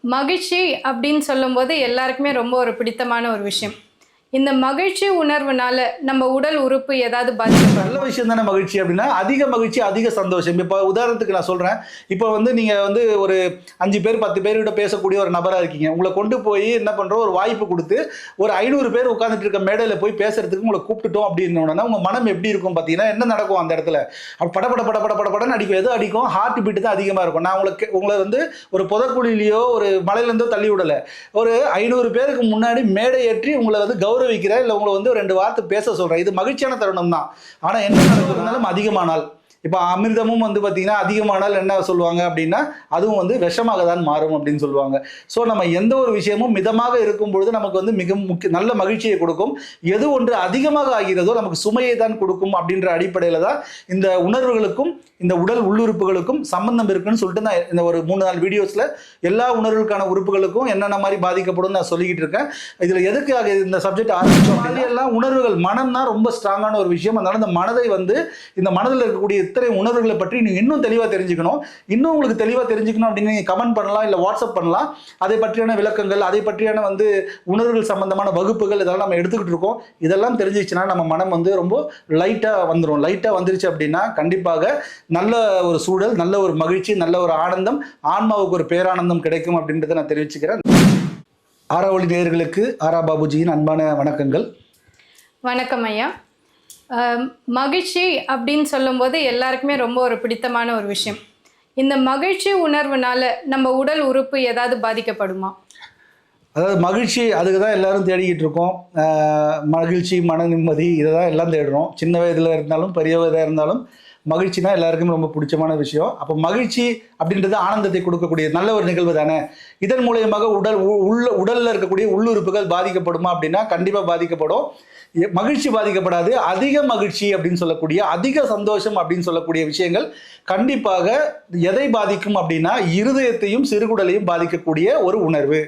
மகிழ்ச்சி அப்படின்னு சொல்லும்போது எல்லாருக்குமே ரொம்ப ஒரு பிடித்தமான ஒரு விஷயம். இந்த மகிழ்ச்சி உணர்வுனால நம்ம உடல் உறுப்பு ஏதாவது பாதிக்கும் நல்ல விஷயம் தானே மகிழ்ச்சி அப்படின்னா அதிக மகிழ்ச்சி அதிக சந்தோஷம். இப்போ உதாரணத்துக்கு நான் சொல்கிறேன் இப்போ வந்து நீங்கள் வந்து ஒரு அஞ்சு பேர் பத்து பேர்கிட்ட பேசக்கூடிய ஒரு நபராக இருக்கீங்க. உங்களை கொண்டு போய் என்ன பண்ணுறோம் ஒரு வாய்ப்பு கொடுத்து ஒரு ஐநூறு பேர் உட்காந்துட்டு இருக்க மேடையில் போய் பேசுறதுக்கு உங்களை கூப்பிட்டுட்டோம் அப்படின்னு உடனே உங்கள் மனம் எப்படி இருக்கும் பார்த்தீங்கன்னா என்ன நடக்கும் அந்த இடத்துல? பட பட பட பட பட படன்னு அடிக்கும். எது அடிக்கும்? ஹார்ட் பீட்டு தான் அதிகமாக இருக்கும். நான் உங்களுக்கு உங்களை வந்து ஒரு புதக்குழிலையோ ஒரு மலையிலேருந்தோ தள்ளி விடலை. ஒரு ஐநூறு பேருக்கு முன்னாடி மேடை ஏற்றி உங்களை வந்து கௌரவிக்கிறேன் இல்லை உங்களை வந்து ரெண்டு வார்த்தை பேச சொல்கிறேன் இது மகிழ்ச்சியான தருணம் தான் ஆனால் என்ன நடக்கிறதுனாலும் அதிகமானால் இப்போ அமிர்தமும் வந்து பார்த்தீங்கன்னா அதிகமானால் என்ன சொல்லுவாங்க அப்படின்னா அதுவும் வந்து விஷமாக தான் மாறும் அப்படின்னு சொல்லுவாங்க. ஸோ நம்ம எந்த ஒரு விஷயமும் மிதமாக இருக்கும் பொழுது நமக்கு வந்து மிக முக்கிய நல்ல மகிழ்ச்சியை கொடுக்கும். எது ஒன்று அதிகமாக ஆகிறதோ நமக்கு சுமையை தான் கொடுக்கும் அப்படின்ற அடிப்படையில் தான் இந்த உணர்வுகளுக்கும் இந்த உடல் உள்ளுறுப்புகளுக்கும் சம்பந்தம் இருக்குன்னு சொல்லிட்டு நான் இந்த ஒரு மூணு நாலு வீடியோஸில் எல்லா உணர்வுகளுக்கான உறுப்புகளுக்கும் என்னென்ன மாதிரி பாதிக்கப்படும் நான் சொல்லிக்கிட்டு இருக்கேன். இதில் எதுக்காக இந்த சப்ஜெக்ட் ஆரம்பிச்சோம் எல்லாம் உணர்வுகள் மனம் தான் ரொம்ப ஸ்ட்ராங்கான ஒரு விஷயம். அதனால இந்த மனதை வந்து இந்த மனதில் இருக்கக்கூடிய இத்தனை உணர்வுகளை பற்றி நீங்கள் இன்னும் தெளிவாக தெரிஞ்சுக்கணும். இன்னும் உங்களுக்கு தெளிவாக தெரிஞ்சுக்கணும் அப்படின்னு நீங்கள் கமெண்ட் பண்ணலாம் இல்லை வாட்ஸ்அப் பண்ணலாம். அதை பற்றியான விளக்கங்கள் அதை பற்றியான வந்து உணர்வுகள் சம்பந்தமான வகுப்புகள் இதெல்லாம் நம்ம எடுத்துக்கிட்டு இருக்கோம். இதெல்லாம் தெரிஞ்சிச்சுன்னா நம்ம மனம் வந்து ரொம்ப லைட்டாக வந்துடும் லைட்டாக வந்துருச்சு அப்படின்னா கண்டிப்பாக நல்ல ஒரு சூழல் நல்ல ஒரு மகிழ்ச்சி நல்ல ஒரு ஆனந்தம் ஆன்மாவுக்கு ஒரு பேரானந்தம் கிடைக்கும் அப்படின்றத நான் தெரிவிச்சுக்கிறேன். ஆறாவளி நேயர்களுக்கு ஆரா பாபுஜியின் அன்பான வணக்கங்கள். வணக்கம் ஐயா. மகிழ்ச்சி அப்படின்னு சொல்லும்போது எல்லாருக்குமே ரொம்ப ஒரு பிடித்தமான ஒரு விஷயம். இந்த மகிழ்ச்சி உணர்வுனால நம்ம உடல் உறுப்பு ஏதாவது பாதிக்கப்படுமா? அதாவது மகிழ்ச்சி அதுக்கு தான் எல்லாரும் தேடிக்கிட்டு இருக்கோம். மகிழ்ச்சி மன நிம்மதி இதை தான் எல்லாம் தேடுறோம். சின்ன வயதில் இருந்தாலும் பெரிய வயதாக இருந்தாலும் மகிழ்ச்சினா எல்லாருக்குமே ரொம்ப பிடிச்சமான விஷயம். அப்போ மகிழ்ச்சி அப்படின்றது ஆனந்தத்தை கொடுக்கக்கூடிய நல்ல ஒரு நிகழ்வு தானே? இதன் மூலியமாக உடல் உ- உள்ள உடலில் இருக்கக்கூடிய உள்ளுறுப்புகள் பாதிக்கப்படுமா அப்படின்னா கண்டிப்பாக பாதிக்கப்படும். மகிழ்ச்சி பாதிக்கப்படாது அதிக மகிழ்ச்சி அப்படின்னு சொல்லக்கூடிய அதிக சந்தோஷம் அப்படின்னு சொல்லக்கூடிய விஷயங்கள் கண்டிப்பாக எதை பாதிக்கும் அப்படின்னா இருதயத்தையும் சிறுகுடலையும் பாதிக்கக்கூடிய ஒரு உணர்வு.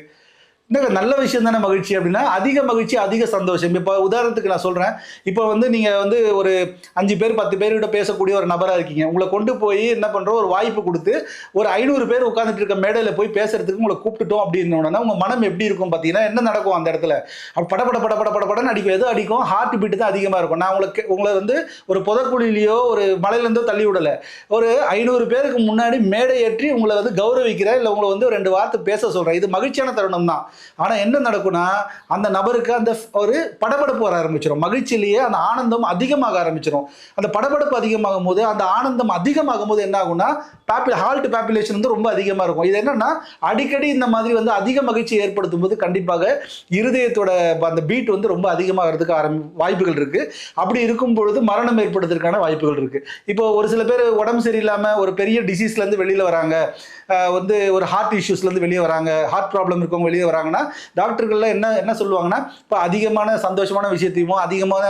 என்ன நல்ல விஷயம் தானே மகிழ்ச்சி அப்படின்னா அதிக மகிழ்ச்சி அதிக சந்தோஷம். இப்போ உதாரணத்துக்கு நான் சொல்கிறேன் இப்போ வந்து நீங்கள் வந்து ஒரு அஞ்சு பேர் பத்து பேர்கிட்ட பேசக்கூடிய ஒரு நபராக இருக்கீங்க. உங்களை கொண்டு போய் என்ன பண்ணுறோம் ஒரு வாய்ப்பு கொடுத்து ஒரு ஐநூறு பேர் உட்காந்துட்டு இருக்க மேடையில் போய் பேசுறதுக்கு உங்களை கூப்பிட்டுட்டோம் அப்படின்னு உடனே உங்கள் மனம் எப்படி இருக்கும் பார்த்தீங்கன்னா என்ன நடக்கும் அந்த இடத்துல? பட பட பட பட பட படன்னு அடிக்கும். எது அடிக்கும்? ஹார்ட் பீட்டு தான் அதிகமாக இருக்கும். நான் உங்களுக்கு உங்களை வந்து ஒரு புதக்குழியிலையோ ஒரு மலையிலேருந்தோ தள்ளி விடலை. ஒரு ஐநூறு பேருக்கு முன்னாடி மேடை ஏற்றி உங்களை வந்து கௌரவிக்கிறேன். இல்லை உங்களை வந்து ரெண்டு வார்த்தை பேச சொல்கிறேன் இது மகிழ்ச்சியான தருணம் தான் ஆனால் என்ன நடக்கும்னா அந்த நபருக்கு அந்த ஒரு படபடப்பு வர ஆரம்பிச்சிடும் மகிழ்ச்சியிலேயே அந்த ஆனந்தம் அதிகமாக ஆரம்பிச்சிடும் அந்த படபடப்பு அதிகமாகும் போது அந்த ஆனந்தம் அதிகமாகும் போது என்ன ஆகும்னா பாப்பி ஹால்ட் பாப்புலேஷன் வந்து ரொம்ப அதிகமாக இருக்கும். இது என்னன்னா அடிக்கடி இந்த மாதிரி வந்து அதிக மகிழ்ச்சி ஏற்படுத்தும் போது கண்டிப்பாக இருதயத்தோட அந்த பீட் வந்து ரொம்ப அதிகமாகிறதுக்கு ஆரம்பி வாய்ப்புகள் இருக்கு. அப்படி இருக்கும் பொழுது மரணம் ஏற்படுறதுக்கான வாய்ப்புகள் இருக்கு. இப்போ ஒரு சில பேர் உடம்பு சரியில்லாமல் ஒரு பெரிய டிசீஸ்லேருந்து வெளியில் வராங்க. வந்து ஒரு ஹார்ட் இஷ்யூஸ்லேருந்து வெளியே வராங்க ஹார்ட் ப்ராப்ளம் இருக்கவங்க வெளியே வராங்கன்னா டாக்டர்கள்லாம் என்ன என்ன சொல்லுவாங்கன்னா இப்போ அதிகமான சந்தோஷமான விஷயத்தையுமோ அதிகமான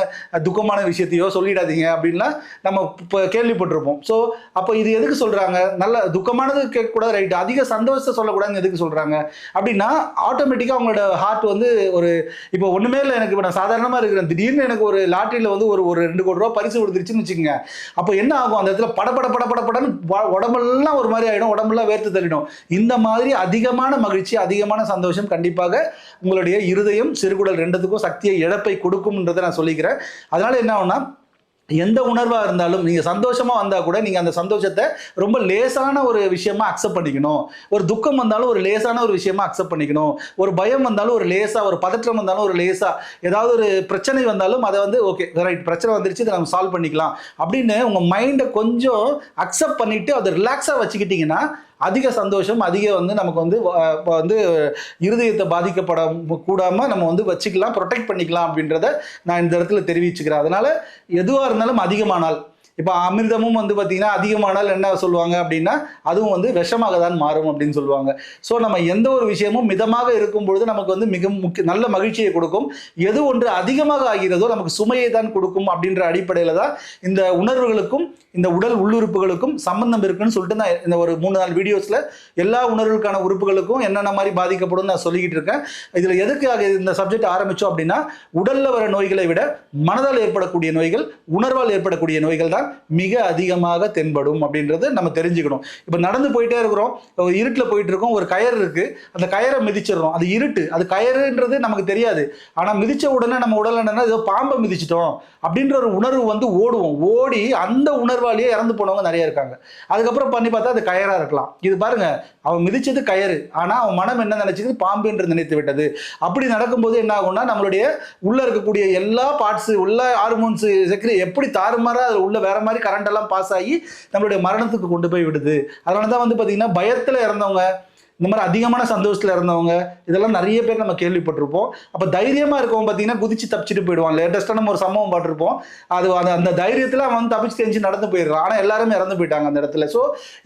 துக்கமான விஷயத்தையோ சொல்லிடாதீங்க அப்படின்லாம் நம்ம இப்போ கேள்விப்பட்டிருப்போம். ஸோ அப்போ இது எதுக்கு சொல்கிறாங்க நல்ல துக்கமானது கேட்கக்கூடாது ரைட் அதிக சந்தோஷத்தை சொல்லக்கூடாதுன்னு எதுக்கு சொல்கிறாங்க அப்படின்னா ஆட்டோமேட்டிக்காக அவங்களோட ஹார்ட் வந்து ஒரு இப்போ ஒன்றுமே இல்லை எனக்கு இப்போ நான் சாதாரணமாக இருக்கிறேன். திடீர்னு எனக்கு ஒரு லாட்டரியில் வந்து ஒரு ஒரு ரெண்டு கோடி ரூபா பரிசு கொடுத்துருச்சுன்னு வச்சுக்கோங்க. அப்போ என்ன ஆகும்? அந்த இடத்துல படப்பட படப்பட படன்னு உடம்பெல்லாம் ஒரு மாதிரி ஆகிடும் உடம்பெல்லாம் வேர்த்து தள்ளிடும். இந்த மாதிரி அதிகமான மகிழ்ச்சி அதிகமான சந்தோஷம் கண்டிப்பாக உங்களுடைய இருதயம் சிறுகுடல் ரெண்டுத்துக்கும் சக்தியை இழப்பை கொடுக்கும்ன்றதை நான் சொல்லிக்கிறேன். அதனால என்ன ஆகும்னா எந்த உணர்வாக இருந்தாலும் நீங்கள் சந்தோஷமாக வந்தால் கூட நீங்கள் அந்த சந்தோஷத்தை ரொம்ப லேசான ஒரு விஷயமா அக்செப்ட் பண்ணிக்கணும். ஒரு துக்கம் வந்தாலும் ஒரு லேசான ஒரு விஷயமா அக்செப்ட் பண்ணிக்கணும். ஒரு பயம் வந்தாலும் ஒரு லேசாக ஒரு பதற்றம் வந்தாலும் ஒரு லேசாக ஏதாவது ஒரு பிரச்சனை வந்தாலும் அதை வந்து ஓகே ரைட் பிரச்சனை வந்துருச்சு இதை நம்ம சால்வ் பண்ணிக்கலாம். அப்படின்னு உங்கள் மைண்டை கொஞ்சம் அக்செப்ட் பண்ணிவிட்டு அதை ரிலாக்ஸாக வச்சுக்கிட்டிங்கன்னா அதிக சந்தோஷம் அதிக வந்து நமக்கு வந்து வந்து இருதயத்தை பாதிக்கப்பட கூடாமல் நம்ம வந்து வச்சுக்கலாம் ப்ரொடெக்ட் பண்ணிக்கலாம் அப்படின்றத நான் இந்த இடத்துல தெரிவிச்சுக்கிறேன். அதனால் எதுவாக இருந்தாலும் அதிகமானால் இப்போ அமிர்தமும் வந்து பார்த்தீங்கன்னா அதிகமானால் என்ன சொல்லுவாங்க அப்படின்னா அதுவும் வந்து விஷமாக தான் மாறும் அப்படின்னு சொல்லுவாங்க. ஸோ நம்ம எந்த ஒரு விஷயமும் மிதமாக இருக்கும் பொழுது நமக்கு வந்து மிக முக்கிய நல்ல மகிழ்ச்சியை கொடுக்கும். எது ஒன்று அதிகமாக ஆகிறதோ நமக்கு சுமையை தான் கொடுக்கும் அப்படின்ற அடிப்படையில் தான் இந்த உணர்வுகளுக்கும் இந்த உடல் உள்ளுறுப்புகளுக்கும் சம்பந்தம் இருக்குன்னு சொல்லிட்டு நான் இந்த ஒரு மூணு நாலு வீடியோஸில் எல்லா உணர்வுகளுக்கான உறுப்புகளுக்கும் என்னென்ன மாதிரி பாதிக்கப்படும் நான் சொல்லிக்கிட்டு இருக்கேன். இதில் எதுக்காக இந்த சப்ஜெக்ட் ஆரம்பித்தோம் அப்படின்னா உடலில் வர நோய்களை விட மனதால் ஏற்படக்கூடிய நோய்கள் உணர்வால் ஏற்படக்கூடிய நோய்கள் தான். மிக அதிகமாக தென்படும் அப்படின்றது நம்ம தெரிஞ்சுக்கணும். இப்போ நடந்து போயிட்டே இருக்கிறோம். இருட்டில் போயிட்டு இருக்கோம். ஒரு கயர் இருக்கு. அந்த கயரை மிதிச்சிடுறோம். அது இருட்டு. அது கயறுன்றது நமக்கு தெரியாது. ஆனால் மிதிச்ச உடனே நம்ம உடல் என்னன்னா ஏதோ பாம்பை மிதிச்சிட்டோம் அப்படின்ற ஒரு உணர்வு வந்து ஓடுவோம். ஓடி அந்த உணர்வாலேயே இறந்து போனவங்க நிறைய இருக்காங்க. அதுக்கப்புறம் பண்ணி பார்த்தா அது கயராக இருக்கலாம். இது பாருங்க. அவன் மிதிச்சது கயறு. ஆனால் அவன் மனம் என்ன நினைச்சது? பாம்பு என்று நினைத்து விட்டது. அப்படி நடக்கும்போது என்ன ஆகும்னா நம்மளுடைய உள்ள இருக்கக்கூடிய எல்லா பார்ட்ஸ் உள்ள ஹார்மோன்ஸ் சக்கரி எப்படி தாறுமாறா அதில் உள்ள வேற மாதிரி கரண்ட் எல்லாம் பாஸ் ஆகி நம்மளுடைய மரணத்துக்கு கொண்டு போய் விடுது. அதனால தான் வந்து பாத்தீங்கன்னா பயத்தில் இறந்தவங்க இந்த மாதிரி அதிகமான சந்தோஷத்தில் இருந்தவங்க இதெல்லாம் நிறைய பேர் நம்ம கேள்விப்பட்டிருப்போம். அப்போ தைரியமாக இருக்கவங்க பார்த்தீங்கன்னா குதிச்சு தப்பிச்சுட்டு போயிடுவான் லேட்டஸ்ட்டாக நம்ம ஒரு சம்பவம் பார்த்திருப்போம். அது அந்த அந்த தைரியத்தில் அவன் வந்து தப்பிச்சு தெரிஞ்சு நடந்து போயிடுறான். ஆனால் எல்லாருமே இறந்து போயிட்டாங்க அந்த இடத்துல. ஸோ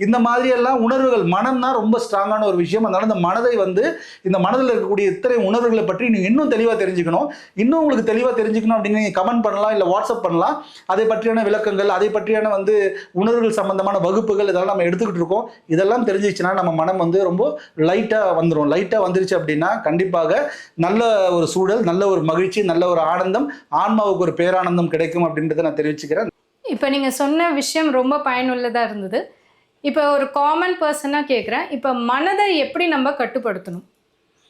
இந்த மாதிரியெல்லாம் உணர்வுகள் மனம் தான் ரொம்ப ஸ்ட்ராங்கான ஒரு விஷயம். அதனால இந்த மனதை வந்து இந்த மனதில் இருக்கக்கூடிய இத்தனை உணர்வுகளை பற்றி நீங்கள் இன்னும் தெளிவாக தெரிஞ்சுக்கணும். இன்னும் உங்களுக்கு தெளிவாக தெரிஞ்சுக்கணும் அப்படின்னு நீங்கள் கமெண்ட் பண்ணலாம் இல்லை வாட்ஸ்அப் பண்ணலாம். அதை பற்றியான விளக்கங்கள் அதை பற்றியான வந்து உணர்வுகள் சம்பந்தமான வகுப்புகள் இதெல்லாம் நம்ம எடுத்துக்கிட்டு இருக்கோம். இதெல்லாம் தெரிஞ்சிச்சுன்னா நம்ம மனம் வந்து ரொம்ப லைட்டாக வந்துடும் லைட்டாக வந்துருச்சு அப்படின்னா கண்டிப்பாக நல்ல ஒரு சூழல் நல்ல ஒரு மகிழ்ச்சி நல்ல ஒரு ஆனந்தம் ஆன்மாவுக்கு ஒரு பேரானந்தம் கிடைக்கும் அப்படின்றத நான் தெரிவிச்சுக்கிறேன். இப்போ நீங்கள் சொன்ன விஷயம் ரொம்ப பயனுள்ளதாக இருந்தது. இப்போ ஒரு காமன் பர்சனாக கேட்குறேன் இப்போ மனதை எப்படி நம்ம கட்டுப்படுத்தணும்?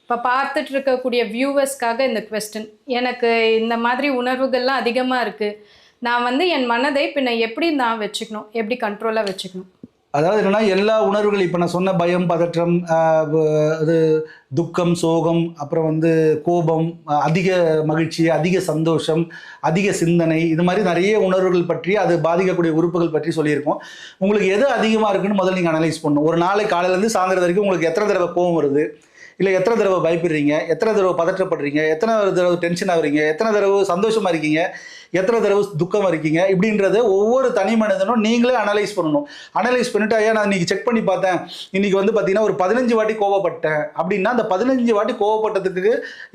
இப்போ பார்த்துட்டு இருக்கக்கூடிய வியூவர்ஸ்க்காக இந்த கொஸ்டின் எனக்கு இந்த மாதிரி உணர்வுகள்லாம் அதிகமாக இருக்குது நான் வந்து என் மனதை பின்ன எப்படி நான் வச்சுக்கணும்? எப்படி கண்ட்ரோலாக வச்சுக்கணும்? அதாவது என்னன்னா எல்லா உணர்வுகள் இப்போ நான் சொன்ன பயம் பதற்றம் அது துக்கம் சோகம் அப்புறம் வந்து கோபம் அதிக மகிழ்ச்சி அதிக சந்தோஷம் அதிக சிந்தனை இது மாதிரி நிறைய உணர்வுகள் பற்றி அது பாதிக்கக்கூடிய உறுப்புகள் பற்றி சொல்லியிருக்கோம். உங்களுக்கு எது அதிகமாக இருக்குன்னு முதல்ல நீங்கள் அனலைஸ் பண்ணணும். ஒரு நாளை காலையிலேருந்து சாயந்தரம் வரைக்கும் உங்களுக்கு எத்தனை தடவை கோவம் வருது? இல்லை எத்தனை தடவை பயப்படுறீங்க? எத்தனை தடவை பதற்றப்படுறீங்க? எத்தனை தடவை டென்ஷன் ஆகுறீங்க? எத்தனை தடவை சந்தோஷமாக இருக்கீங்க? எத்தனை தடவை துக்கம் இருக்கீங்க? இப்படின்றத ஒவ்வொரு தனி மனிதனும் நீங்களே அனலைஸ் பண்ணணும். அனலைஸ் பண்ணிட்டு ஐயா நான் இன்னைக்கு செக் பண்ணி பார்த்தேன். இன்னைக்கு வந்து பார்த்தீங்கன்னா ஒரு பதினஞ்சு வாட்டி கோவப்பட்டேன். அப்படின்னா அந்த பதினஞ்சு வாட்டி கோவப்பட்டதுக்கு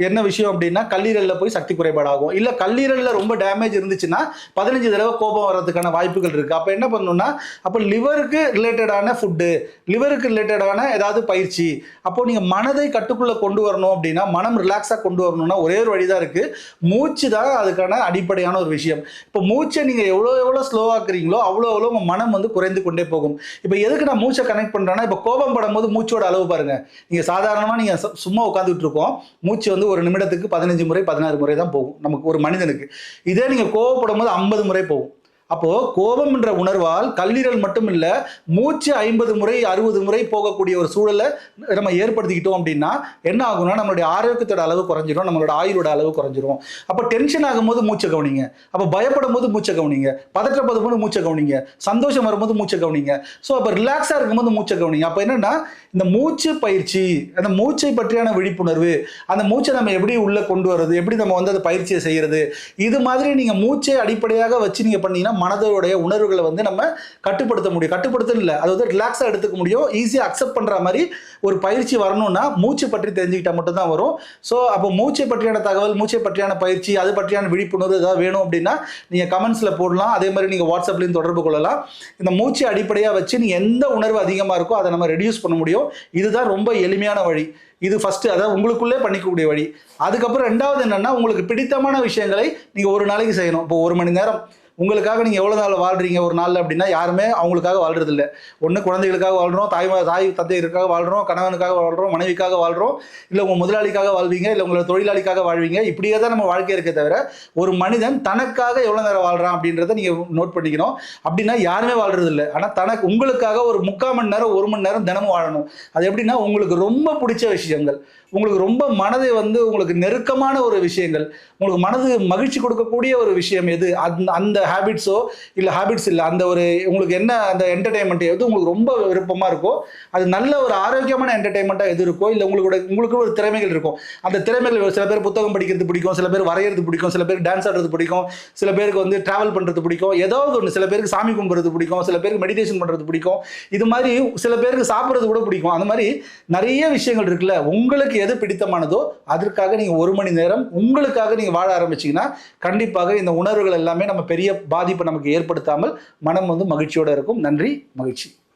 என்ன விஷயம் அப்படின்னா கல்லீரலில் போய் சக்தி குறைபாடாகும். இல்லை கல்லீரலில் ரொம்ப டேமேஜ் இருந்துச்சுன்னா பதினஞ்சு தடவை கோபம் வர்றதுக்கான வாய்ப்புகள் இருக்குது அப்போ என்ன பண்ணணும்னா அப்போ லிவருக்கு ரிலேட்டடான ஃபுட்டு லிவருக்கு ரிலேட்டடான ஏதாவது பயிற்சி. அப்போது நீங்கள் மனதை கட்டுக்குள்ளே கொண்டு வரணும் அப்படின்னா மனம் ரிலாக்ஸாக கொண்டு வரணும்னா ஒரே ஒரு வழி தான் இருக்குது மூச்சு தான் அதுக்கான அடிப்படையான ஒரு விஷயம். இப்போ மூச்சை நீங்கள் எவ்வளோ எவ்வளோ ஸ்லோவாக்குறீங்களோ அவ்வளோ அவ்வளோ உங்கள் மனம் வந்து குறைந்து கொண்டே போகும். இப்போ எதுக்கு நான் மூச்சை கனெக்ட் பண்ணுறேன்னா இப்போ கோபம் படும்போது மூச்சோட அளவு பாருங்கள் நீங்கள் சாதாரணமாக நீங்கள் சும்மா உட்காந்துட்டு இருக்கோம் மூச்சு வந்து ஒரு நிமிடத்துக்கு பதினஞ்சு முறை பதினாறு முறை தான் போகும். நமக்கு ஒரு மனிதனுக்கு. இதே நீங்கள் கோவப்படும் போது ஐம்பது முறை போகும். அப்போ கோபம் என்ற உணர்வால் கல்லீரல் மட்டும் இல்லை மூச்சு ஐம்பது முறை அறுபது முறை போகக்கூடிய ஒரு சூழலை நம்ம ஏற்படுத்திக்கிட்டோம் அப்படின்னா என்ன ஆகும்னா நம்மளுடைய ஆரோக்கியத்தோட அளவு குறைஞ்சிரும் நம்மளோட ஆயுளோட அளவு குறைஞ்சிரும். அப்போ டென்ஷன் ஆகும்போது மூச்சை கவனிங்க. அப்போ பயப்படும் போது மூச்சை கவனிங்க. பதற்றப்படும் போது மூச்சை கவனிங்க. சந்தோஷம் வரும்போது மூச்சை கவனிங்க. ஸோ அப்போ ரிலாக்ஸாக இருக்கும்போது மூச்சை கவனிங்க. அப்போ என்னன்னா இந்த மூச்சு பயிற்சி அந்த மூச்சை பற்றியான விழிப்புணர்வு அந்த மூச்சை நம்ம எப்படி உள்ளே கொண்டு வர்றது எப்படி நம்ம வந்து அந்த பயிற்சியை செய்கிறது இது மாதிரி நீங்கள் மூச்சை அடிப்படையாக வச்சு நீங்கள் பண்ணீங்கன்னா மனதோடைய உணர்வுகளை வந்து நம்ம கட்டுப்படுத்த முடியும். கட்டுப்படுத்தணும் இல்லை. அது வந்து ரிலாக்ஸாக எடுத்துக்க முடியும். ஈஸியாக அக்செப்ட் பண்ணுற மாதிரி ஒரு பயிற்சி வரணும்னா மூச்சு பற்றி தெரிஞ்சுக்கிட்டால் மட்டும்தான் வரும். ஸோ அப்போ மூச்சை பற்றியான தகவல் மூச்சை பற்றியான பயிற்சி அது பற்றியான விழிப்புணர்வு ஏதாவது வேணும் அப்படின்னா நீங்கள் கமெண்ட்ஸில் போடலாம். அதே மாதிரி நீங்கள் வாட்ஸ்அப்லையும் தொடர்பு கொள்ளலாம். இந்த மூச்சை அடிப்படையாக வச்சு நீங்கள் எந்த உணர்வு அதிகமாக இருக்கோ அதை நம்ம ரெடியூஸ் பண்ண முடியும். இதுதான் ரொம்ப எளிமையான வழி. இது ஃபஸ்ட்டு அதாவது உங்களுக்குள்ளே பண்ணிக்கக்கூடிய வழி. அதுக்கப்புறம் ரெண்டாவது என்னென்னா உங்களுக்கு பிடித்தமான விஷயங்களை நீங்கள் ஒரு நாளைக்கு செய்யணும். இப்போ ஒரு மணி நேரம் உங்களுக்காக நீங்கள் எவ்வளோ நாள் வாழ்றீங்க ஒரு நாளில் அப்படின்னா யாருமே அவங்களுக்காக வாழ்கிறதில்ல ஒன்று குழந்தைகளுக்காக வாழ்கிறோம் தாய் தாய் தந்தையருக்காக வாழ்கிறோம் கணவனுக்காக வாழ்கிறோம் மனைவிக்காக வாழ்கிறோம் இல்லை உங்கள் முதலாளிக்காக வாழ்வீங்க இல்லை உங்களோட தொழிலாளிக்காக வாழ்வீங்க இப்படியே தான் நம்ம வாழ்க்கை இருக்கே தவிர ஒரு மனிதன் தனக்காக எவ்வளோ நேரம் வாழ்கிறான் அப்படின்றத நீங்கள் நோட் பண்ணிக்கணும். அப்படின்னா யாருமே வாழ்கிறதில்ல ஆனால் தனக்கு உங்களுக்காக ஒரு முக்கால் மணி நேரம் ஒரு மணி நேரம் தினமும் வாழணும். அது எப்படின்னா உங்களுக்கு ரொம்ப பிடிச்ச விஷயங்கள். உங்களுக்கு ரொம்ப மனதை வந்து உங்களுக்கு நெருக்கமான ஒரு விஷயங்கள் உங்களுக்கு மனது மகிழ்ச்சி கொடுக்கக்கூடிய ஒரு விஷயம் எது? அந்த அந்த ஹேபிட்ஸோ இல்லை ஹேபிட்ஸ் இல்லை அந்த ஒரு உங்களுக்கு என்ன அந்த என்டர்டைன்மெண்ட் எது உங்களுக்கு ரொம்ப விருப்பமாக இருக்கோ அது நல்ல ஒரு ஆரோக்கியமான என்டர்டைன்மெண்ட்டாக எது இருக்கோ இல்லை உங்களோட உங்களுக்கு ஒரு திறமைகள் இருக்கும் அந்த திறமைகள் சில பேர் புத்தகம் படிக்கிறது பிடிக்கும் சில பேர் வரைகிறது பிடிக்கும் சில பேர் டான்ஸ் ஆடுறது பிடிக்கும் சில பேருக்கு வந்து ட்ராவல் பண்ணுறது பிடிக்கும் ஏதாவது ஒன்று சில பேருக்கு சாமி கும்பிட்றது பிடிக்கும் சில பேருக்கு மெடிடேஷன் பண்ணுறது பிடிக்கும் இது மாதிரி சில பேருக்கு சாப்பிட்றது கூட பிடிக்கும். அந்த மாதிரி நிறைய விஷயங்கள் இருக்குல்ல உங்களுக்கு எது பிடித்தமானதோ அதற்காக நீங்கள் ஒரு மணி நேரம் உங்களுக்காக நீங்கள் வாழ ஆரம்பிச்சீங்கன்னா கண்டிப்பாக இந்த உணர்வுகள் எல்லாமே நம்ம பெரிய பாதிப்பை நமக்கு ஏற்படுத்தாமல் மனம் வந்து மகிழ்ச்சியோட இருக்கும். நன்றி மகிழ்ச்சி.